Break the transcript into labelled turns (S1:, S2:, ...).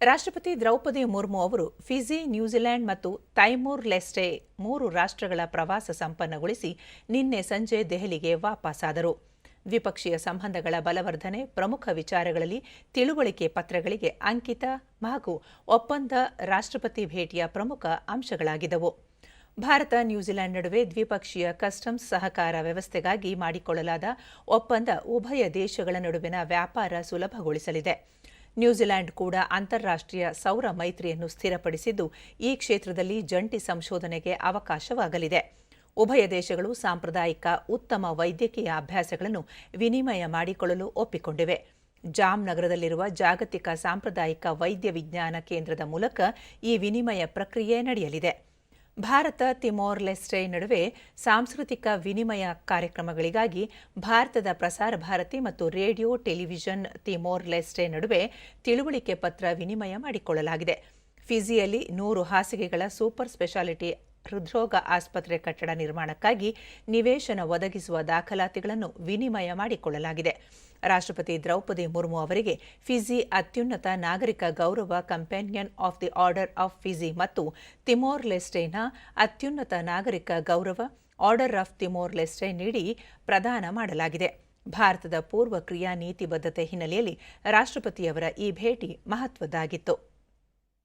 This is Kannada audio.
S1: ರಾಷ್ಟ್ರಪತಿ ದ್ರೌಪದಿ ಮುರ್ಮು ಅವರು ಫಿಜಿ ನ್ಯೂಜಿಲೆಂಡ್ ಮತ್ತು ತೈಮೂರ್ ಲೆಸ್ಟೆ ಮೂರು ರಾಷ್ಟ್ರಗಳ ಪ್ರವಾಸ ಸಂಪನ್ನಗೊಳಿಸಿ ನಿನ್ನೆ ಸಂಜೆ ದೆಹಲಿಗೆ ವಾಪಸಾದರು. ದ್ವಿಪಕ್ಷೀಯ ಸಂಬಂಧಗಳ ಬಲವರ್ಧನೆ, ಪ್ರಮುಖ ವಿಚಾರಗಳಲ್ಲಿ ತಿಳುವಳಿಕೆ ಪತ್ರಗಳಿಗೆ ಅಂಕಿತ ಹಾಗೂ ಒಪ್ಪಂದ ರಾಷ್ಟ್ರಪತಿ ಭೇಟಿಯ ಪ್ರಮುಖ ಅಂಶಗಳಾಗಿದ್ದವು. ಭಾರತ ನ್ಯೂಜಿಲೆಂಡ್ ನಡುವೆ ದ್ವಿಪಕ್ಷೀಯ ಕಸ್ಟಮ್ಸ್ ಸಹಕಾರ ವ್ಯವಸ್ಥೆಗಾಗಿ ಮಾಡಿಕೊಳ್ಳಲಾದ ಒಪ್ಪಂದ ಉಭಯ ದೇಶಗಳ ನಡುವಿನ ವ್ಯಾಪಾರ ಸುಲಭಗೊಳಿಸಲಿದೆ. ನ್ಯೂಜಿಲೆಂಡ್ ಕೂಡ ಅಂತಾರಾಷ್ಟ್ರೀಯ ಸೌರ ಮೈತ್ರಿಯನ್ನು ಸ್ಥಿರಪಡಿಸಿದ್ದು, ಈ ಕ್ಷೇತ್ರದಲ್ಲಿ ಜಂಟಿ ಸಂಶೋಧನೆಗೆ ಅವಕಾಶವಾಗಲಿದೆ. ಉಭಯ ದೇಶಗಳು ಸಾಂಪ್ರದಾಯಿಕ ಉತ್ತಮ ವೈದ್ಯಕೀಯ ಅಭ್ಯಾಸಗಳನ್ನು ವಿನಿಮಯ ಮಾಡಿಕೊಳ್ಳಲು ಒಪ್ಪಿಕೊಂಡಿವೆ. ಜಾಮ್ ನಗರದಲ್ಲಿರುವ ಜಾಗತಿಕ ಸಾಂಪ್ರದಾಯಿಕ ವೈದ್ಯ ವಿಜ್ಞಾನ ಕೇಂದ್ರದ ಮೂಲಕ ಈ ವಿನಿಮಯ ಪ್ರಕ್ರಿಯೆ ನಡೆಯಲಿದೆ. ಭಾರತ, ತಿಮೋರ್ ಲೆಸ್ಟೆ ನಡುವೆ ಸಾಂಸ್ಕೃತಿಕ ವಿನಿಮಯ ಕಾರ್ಯಕ್ರಮಗಳಿಗಾಗಿ ಭಾರತದ ಪ್ರಸಾರ ಭಾರತಿ ಮತ್ತು ರೇಡಿಯೋ, ಟೆಲಿವಿಷನ್, ತಿಮೋರ್ ಲೆಸ್ಟೆ ನಡುವೆ ತಿಳುವಳಿಕೆ ಪತ್ರ ವಿನಿಮಯ ಮಾಡಿಕೊಳ್ಳಲಾಗಿದೆ. ಫಿಜಿಯಲ್ಲಿ ನೂರು ಹಾಸಿಗೆಗಳ ಸೂಪರ್ ಸ್ಪೆಷಾಲಿಟಿ ಹೃದ್ರೋಗ ಆಸ್ಪತ್ರೆ ಕಟ್ಟಡ ನಿರ್ಮಾಣಕ್ಕಾಗಿ ನಿವೇಶನ ಒದಗಿಸುವ ದಾಖಲಾತಿಗಳನ್ನು ವಿನಿಮಯ ಮಾಡಿಕೊಳ್ಳಲಾಗಿದೆ. ರಾಷ್ಟ್ರಪತಿ ದ್ರೌಪದಿ ಮುರ್ಮು ಅವರಿಗೆ ಫಿಜಿ ಅತ್ಯುನ್ನತ ನಾಗರಿಕ ಗೌರವ companion of the order of Fiji ಮತ್ತು ತಿಮೋರ್ ಲೆಸ್ಟೇನ ಅತ್ಯುನ್ನತ ನಾಗರಿಕ ಗೌರವ ಆರ್ಡರ್ ಆಫ್ ತಿಮೋರ್ ಲೆಸ್ಟೆ ನೀಡಿ ಪ್ರದಾನ ಮಾಡಲಾಗಿದೆ. ಭಾರತದ ಪೂರ್ವ ಕ್ರಿಯಾ ನೀತಿ ಬದ್ಧತೆ ಹಿನ್ನೆಲೆಯಲ್ಲಿ ರಾಷ್ಟ್ರಪತಿಯವರ ಈ ಭೇಟಿ ಮಹತ್ವದ್ದಾಗಿತ್ತು.